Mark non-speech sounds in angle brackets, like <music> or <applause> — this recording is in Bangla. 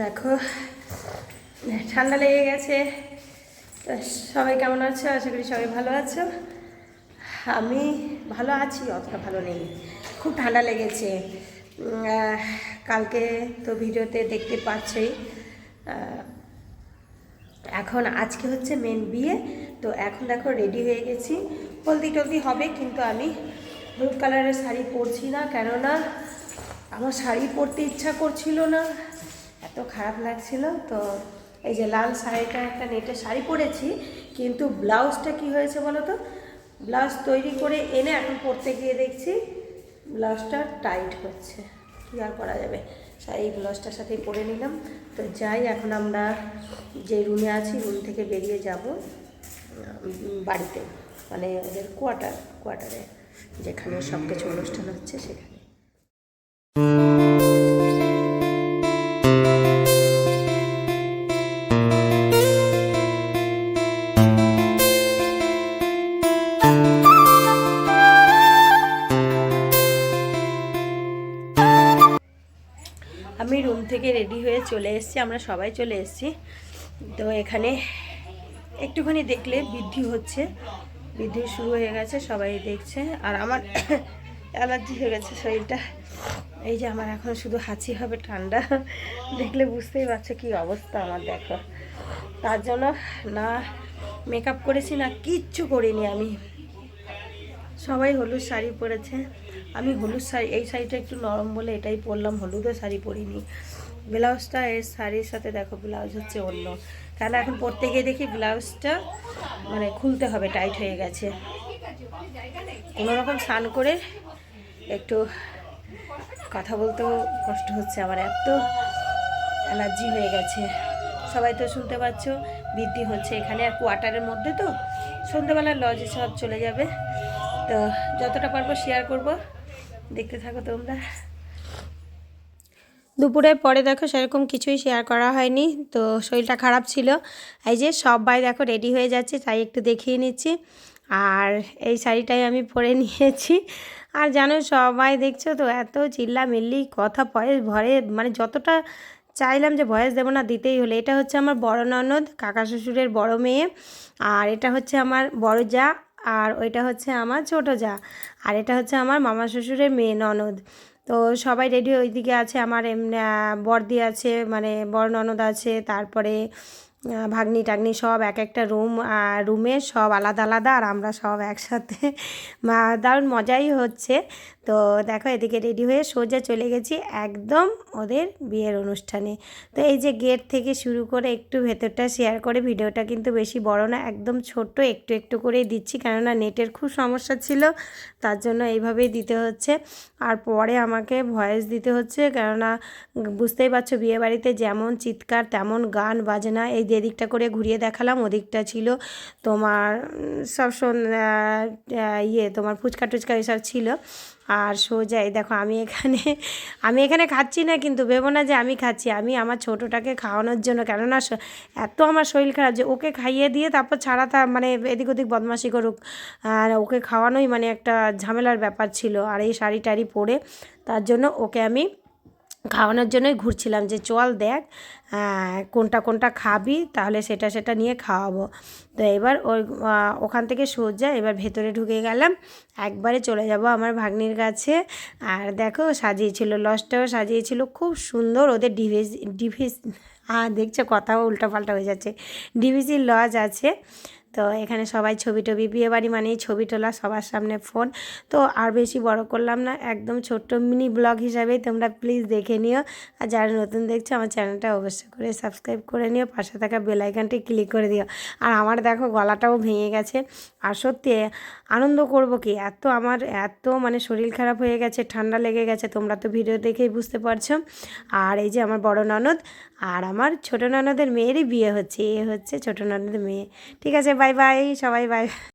দেখো, ঠান্ডা লেগে গেছে। সবাই কেমন আছো? আশা করি সবাই ভালো আছো। আমি ভালো আছি, অতটা ভালো নেই। খুব ঠান্ডা লেগেছে। কালকে তো ভিডিওতে দেখতে পাচ্ছই। এখন আজকে হচ্ছে মেন বিয়ে। তো এখন দেখো রেডি হয়ে গেছি। হলদি টলদি হবে, কিন্তু আমি হলুদ কালারের শাড়ি পরছি না। কেননা আমার শাড়ি পরতে ইচ্ছা করছিল না। এত খারাপ লাগছিল। তো এই যে লাল শাড়িটা, একটা নেটের শাড়ি পরেছি, কিন্তু ব্লাউজটা কি হয়েছে বলো তো ব্লাউজ তৈরি করে এনে এখন পরতে গিয়ে দেখছি, ব্লাউজটা টাইট হচ্ছে। কী আর করা যাবে? এই ব্লাউজটার সাথেই পরে নিলাম। তো যাই, এখন আমরা যে রুমে আছি, রুম থেকে বেরিয়ে যাব বাড়িতে মানে ওদের কোয়ার্টার, কোয়ার্টারে, যেখানে সব কিছু অনুষ্ঠান হচ্ছে সেখানে। থেকে রেডি হয়ে চলে এসেছি, আমরা সবাই চলে এসেছি। তো এখানে একটুখানি দেখলে বৃদ্ধি হচ্ছে, বৃদ্ধি শুরু হয়ে গেছে, সবাই দেখছে। আর আমার <coughs> অ্যালার্জি হয়ে গেছে শরীরটা। এই যে আমার এখন শুধু হাঁচি হবে, ঠান্ডা। দেখলে বুঝতেই পারছ কি অবস্থা আমার, দেখো। তার জন্য না মেকআপ করেছি না, কিচ্ছু করিনি আমি। সবাই হলুদ শাড়ি পরেছে। আমি হলুদ শাড়ি, এই শাড়িটা একটু নরম বলে এটাই পরলাম হলুদও শাড়ি পরিনি। ব্লাউজটা এর শাড়ির সাথে দেখো, ব্লাউজ হচ্ছে অন্য। কেন এখন পরতে গিয়ে দেখি ব্লাউজটা মানে খুলতে হবে, টাইট হয়ে গেছে। কোনো রকম স্নান করে একটু কথা বলতেও কষ্ট হচ্ছে আমার, এত অ্যালার্জি হয়ে গেছে। সবাই তো শুনতে পাচ্ছ, বৃদ্ধি হচ্ছে এখানে, আর কোয়ার্টারের মধ্যে তো সন্ধ্যেবেলা লজে সব চলে যাবে। তো যতটা পারব শেয়ার করব। দেখতে থাকো তোমরা। দুপুরের পরে দেখো সেরকম কিছুই শেয়ার করা হয়নি, তো শরীরটা খারাপ ছিল। এই যে সবাই দেখো রেডি হয়ে যাচ্ছে, তাই একটু দেখিয়ে নিচ্ছি। আর এই শাড়িটাই আমি পরে নিয়েছি। আর জানো সবাই দেখছ তো এত চিল্লা মিল্লি কথা ভয়েস ভরে মানে যতটা চাইলাম যে ভয়েস দেবো না দিতেই হলে। এটা হচ্ছে আমার বড় ননদ, কাকা শ্বশুরের বড় মেয়ে। আর এটা হচ্ছে আমার বড় যা আর ওইটা হচ্ছে আমার ছোট যা। আর এটা হচ্ছে আমার মামা শ্বশুরের মেয়ে ননদ। তো সবাই রেডি ওইদিকে আছে, আমার বড়দি আছে মানে বর ননদ আছে, তারপরে ভাগ্নি টাগ্নি সব এক একটা রুম রুমে সব আলাদা আলাদা, আর আমরা সব একসাথে। দারুণ মজাই হচ্ছে। তো দেখো এদিকে রেডি হয়ে সোজা চলে গেছি একদম ওদের বিয়ের অনুষ্ঠানে। তো এই যে গেট থেকে শুরু করে একটু ভেতরটা শেয়ার করে, ভিডিওটা কিন্তু বেশি বড় না, একদম ছোট্ট একটু একটু করেই দিচ্ছি কেননা নেটের খুব সমস্যা ছিল, তার জন্য এইভাবেই দিতে হচ্ছে। আর পরে আমাকে ভয়েস দিতে হচ্ছে কেননা বুঝতেই পারছ বিয়েবাড়িতে যেমন চিৎকার, তেমন গান, বাজনা, এই যে এদিকটা করে ঘুরিয়ে দেখালাম, ওদিকটা ছিল তোমার সব ইয়ে তোমার ফুচকা টুচকা এসব ছিল। আর সোজাই দেখো আমি এখানে আমি এখানে খাচ্ছি না, কিন্তু ভেবো না যে আমি খাচ্ছি। আমি আমার ছোটোটাকে খাওয়ানোর জন্য, কেননা এত আমার শরীর খারাপ যে ওকে খাইয়ে দিয়ে তারপর ছাড়া তা মানে এদিক ওদিক বদমাশি করুক। আর ওকে খাওয়ানোই মানে একটা ঝামেলার ব্যাপার ছিল, আর এই শাড়ি টাড়ি পরে তার জন্য ওকে আমি খাওয়ানোর জন্যই ঘুরছিলাম যে চল দেখ কোনটা কোনটা খাবি, তাহলে সেটা সেটা নিয়ে খাওয়াবো। তো এবার ওই ওখান থেকে সোজা এবার ভেতরে ঢুকে গেলাম, একবারে চলে যাব আমার ভাগ্নির কাছে। আর দেখো সাজিয়েছিল, লজটাও সাজিয়েছিল, খুব সুন্দর ওদের ডিভিস ডিভিস আর দেখছ কথাও উল্টাপাল্টা হয়ে যাচ্ছে। ডিভিসির লজ আছে। তো এখানে সবাই ছবি টবি বিয়ে বাড়ি মানেই ছবি তোলা, সবার সামনে ফোন। তো আর বেশি বড় করলাম না, একদম ছোট্ট মিনি ব্লগ হিসাবেই তোমরা প্লিজ দেখে নিও। আর যারা নতুন দেখছ, আমার চ্যানেলটা অবশ্যই করে সাবস্ক্রাইব করে নিও, পাশে থাকা বেল আইকনটি ক্লিক করে দিও। আর আমার দেখো গলাটাও ভেঙে গেছে। আর সত্যি, আনন্দ করব কি? এত আমার, এত মানে শরীর খারাপ হয়ে গেছে, ঠান্ডা লেগে গেছে, তোমরা তো ভিডিও দেখেই বুঝতে পারছ। আর এই যে আমার বড় ননদ, আর আমার ছোট ননদের মেয়েরই বিয়ে হচ্ছে, এ হচ্ছে ছোট ননদের মেয়ে। ঠিক আছে বাই বাই সবাই বাই।